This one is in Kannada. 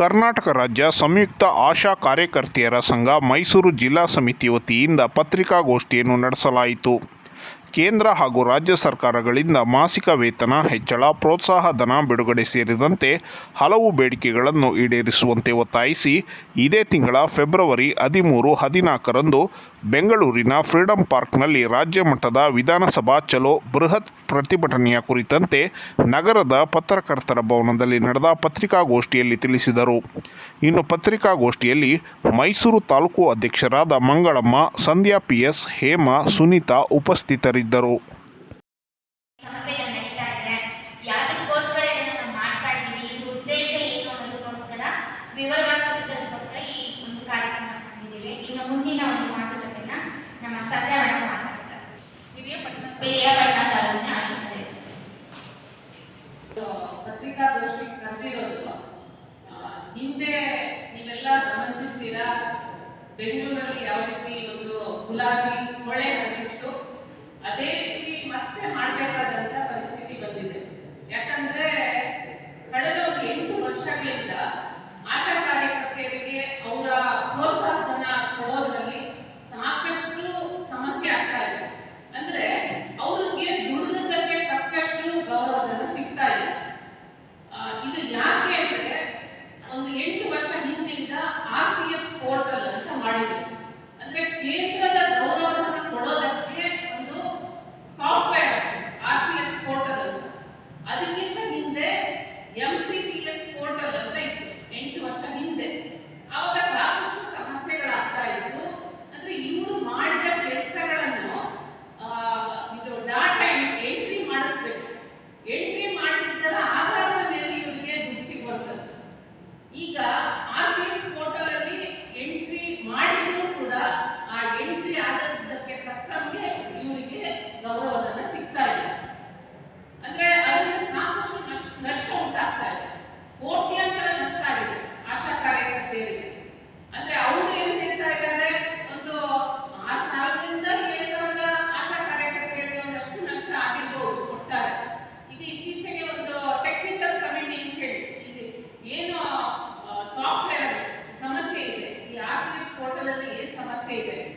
ಕರ್ನಾಟಕ ರಾಜ್ಯ ಸಂಯುಕ್ತ ಆಶಾ ಕಾರ್ಯಕರ್ತೆಯರ ಸಂಘ ಮೈಸೂರು ಜಿಲ್ಲಾ ಸಮಿತಿ ವತಿಯಿಂದ ಪತ್ರಿಕಾಗೋಷ್ಠಿಯನ್ನು ನಡೆಸಲಾಯಿತು. ಕೇಂದ್ರ ಹಾಗೂ ರಾಜ್ಯ ಸರ್ಕಾರಗಳಿಂದ ಮಾಸಿಕ ವೇತನ, ಹೆಚ್ಚಳ, ಪ್ರೋತ್ಸಾಹ, ಧನ ಬಿಡುಗಡೆ ಸೇರಿದಂತೆ ಹಲವು ಬೇಡಿಕೆಗಳನ್ನು ಈಡೇರಿಸುವಂತೆ ಒತ್ತಾಯಿಸಿ, ಇದೇ ತಿಂಗಳ ಫೆಬ್ರವರಿ ಹದಿಮೂರು, ಹದಿನಾಲ್ಕರಂದು ಬೆಂಗಳೂರಿನ ಫ್ರೀಡಂ ಪಾರ್ಕ್ನಲ್ಲಿ ರಾಜ್ಯ ಮಟ್ಟದ ವಿಧಾನಸಭಾ ಚಲೋ ಬೃಹತ್ ಪ್ರತಿಭಟನೆಯ ಕುರಿತಂತೆ ನಗರದ ಪತ್ರಕರ್ತರ ಭವನದಲ್ಲಿ ನಡೆದ ಪತ್ರಿಕಾಗೋಷ್ಠಿಯಲ್ಲಿ ತಿಳಿಸಿದರು. ಇನ್ನು ಪತ್ರಿಕಾಗೋಷ್ಠಿಯಲ್ಲಿ ಮೈಸೂರು ತಾಲೂಕು ಅಧ್ಯಕ್ಷರಾದ ಮಂಗಳಮ್ಮ, ಸಂಧ್ಯಾ ಪಿ ಎಸ್, ಹೇಮಾ, ಸುನೀತಾ ಉಪಸ್ಥಿತರಿದ್ದರು. ಸಮಸ್ಯೆಗಳು ನಡೀತಾ ಇದೆ. ಯಾವ್ದಕ್ಕೋಸ್ಕರ ಇದನ್ನ ನಾವು ಮಾಡ್ತಾ ಇದ್ದೀವಿ? ಈ ಉದ್ದೇಶ ಏನು ಅನ್ನೋದಕ್ಕೋಸ್ಕರ ವಿವರವಾಗಿ ತಿಳಿಸೋದಕ್ಕೋಸ್ಕರ ಈ ಒಂದು ಕಾರ್ಯಕ್ರಮ ಮಾಡಿದ್ದೀವಿ ಇನ್ನು ಮುಂದಿನ ಒಂದು ಮಾತುಕತೆನ ನಮ್ಮ ಸತ್ಯ ಮೇಡಮ್ ಮಾತಾಡ್ತಾರೆ ಪಿರಿಯಾಪಟ್ಟಣ ತಾಲೂಕಿನ ಆಶೀರ್ವಾದ ಪತ್ರಿಕಾಗೋಷ್ಠಿ ಕರೆದಿರೋದು. ಹಿಂದೆ ನೀವೆಲ್ಲ ಗಮನಿಸಿರ್ತೀರಾ? ಬೆಂಗಳೂರಲ್ಲಿ ಯಾವ ರೀತಿ ಒಂದು ಗುಲಾಬಿ ಹೊಳೆ ಹರಿದಿತ್ತು ಅದೇ ರೀತಿ ಮತ್ತೆ ಮಾಡಬೇಕಾದಂತ ಪರಿಸ್ಥಿತಿ ಬಂದಿದೆ. ಯಾಕಂದ್ರೆ, ಕಳೆದ ಒಂದು ಎಂಟು ವರ್ಷಗಳಿಂದ ಆಶಾ ಕಾರ್ಯಕರ್ತೆಯರಿಗೆ ಅವರ ಪ್ರೋತ್ಸಾಹಧನ ಕೊಡೋದ್ರಲ್ಲಿ ಸಾಕಷ್ಟು ಸಮಸ್ಯೆ ಆಗ್ತಾ ಇದೆ. ಅಂದ್ರೆ, ಅವ್ರಿಗೆ ದುಡಿದಕ್ಕೆ ತಕ್ಕಷ್ಟು ಗೌರವಧನ ಸಿಗ್ತಾ ಇಲ್ಲ. ಇದು ಯಾಕೆ ಅಂದ್ರೆ, ಒಂದು ಎಂಟು ವರ್ಷ ಹಿಂದಿಂದ ಆರ್ ಸಿ ಎಸ್ ಪೋರ್ಟಲ್ ಅಂತ ಮಾಡಿದೆ ಅಂದ್ರೆ ಕೇಂದ್ರದ statement.